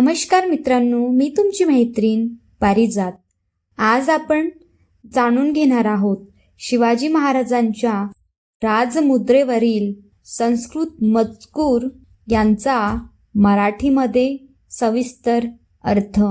नमस्कार मित्रांनो मी तुमची मैत्रीण पारिजात. आज आपण जाणून घेणार आहोत शिवाजी महाराजांच्या राजमुद्रेवरील संस्कृत मजकूर यांचा मराठीमध्ये सविस्तर अर्थ.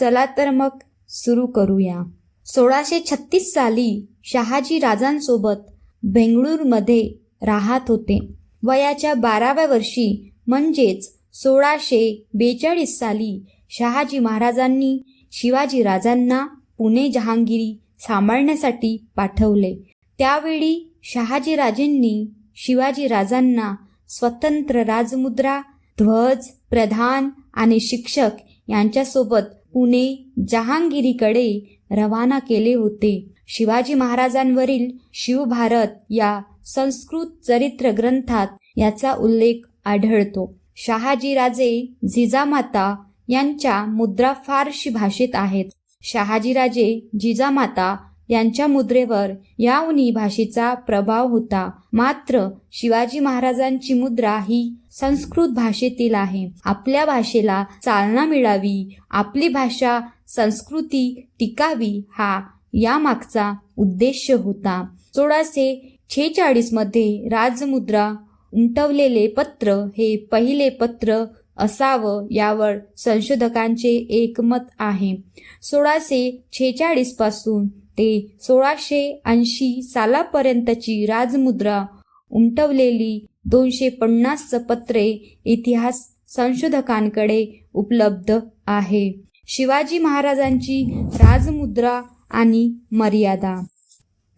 चला तर मग सुरू करूया. सोळाशे छत्तीस साली शहाजी राजांसोबत बेंगळूरमध्ये राहत होते. वयाच्या बाराव्या वर्षी म्हणजेच सोळाशे बेचाळीस साली शहाजी महाराजांनी शिवाजी राजांना पुणे जहांगिरी सांभाळण्यासाठी पाठवले. त्यावेळी शहाजी राजेंनी शिवाजी राजांना स्वतंत्र राजमुद्रा ध्वज प्रधान आणि शिक्षक यांच्यासोबत पुणे जहांगिरीकडे रवाना केले होते. शिवाजी महाराजांवरील शिवभारत या संस्कृत चरित्र ग्रंथात याचा उल्लेख आढळतो. शहाजीराजे जिजामाता यांच्या मुद्रा फारशी भाषेत आहेत. शहाजीराजे जिजामाता यांच्या मुद्रेवर यावनी भाषेचा प्रभाव होता. मात्र शिवाजी महाराजांची मुद्रा ही संस्कृत भाषेतील आहे. आपल्या भाषेला चालना मिळावी आपली भाषा संस्कृती टिकावी हा यामागचा उद्देश होता. सोळाशे छेचाळीसमध्ये राजमुद्रा उमटवलेले पत्र हे पहिले पत्र असावं यावर संशोधकांचे एकमत आहे. सोळाशे छेचाळीसपासून ते सोळाशे ऐंशी सालापर्यंतची राजमुद्रा उमटवलेली दोनशे पन्नास पत्रे इतिहास संशोधकांकडे उपलब्ध आहे. शिवाजी महाराजांची राजमुद्रा आणि मर्यादा.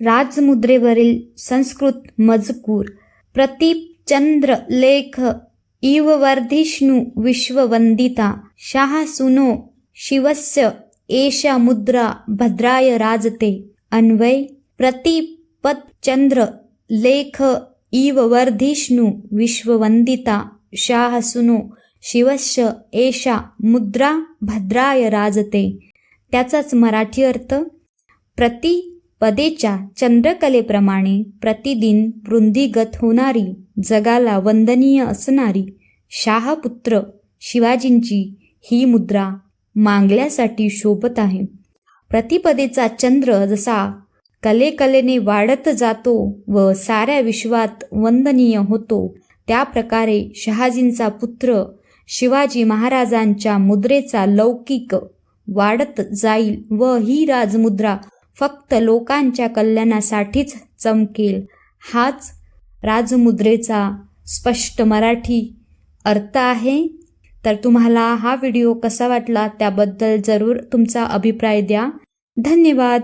राजमुद्रेवरील संस्कृत मजकूर प्रतीप चंद्र लेख इव वर्धिष्णु विश्ववंदिता शाह सुनो शिवस्य एषा मुद्रा भद्राय राजते। अन्वय प्रतीपत चंद्र लेख इव वर्धिष्णु विश्ववंदिता शाह सुनो शिवस्य एषा मुद्रा भद्राय राजते। त्याचाच मराठी अर्थ प्रतिपदेच्या चंद्रकलेप्रमाणे प्रतिदिन वृंदीगत होणारी जगाला वंदनीय असणारी शाहपुत्र शिवाजींची ही मुद्रा मागल्यासाठी शोभत आहे. प्रतिपदेचा चंद्र जसा कलेकलेने वाढत जातो व साऱ्या विश्वात वंदनीय होतो त्या प्रकारे शहाजींचा पुत्र शिवाजी महाराजांच्या मुद्रेचा लौकिक वाढत जाईल व ही राजमुद्रा फक्त लोकांच्या कल्याणासाठीच चमकेल हाच राजमुद्रेचा स्पष्ट मराठी अर्थ आहे. तर तुम्हाला हा व्हिडिओ कसा वाटला त्याबद्दल जरूर तुमचा अभिप्राय द्या. धन्यवाद.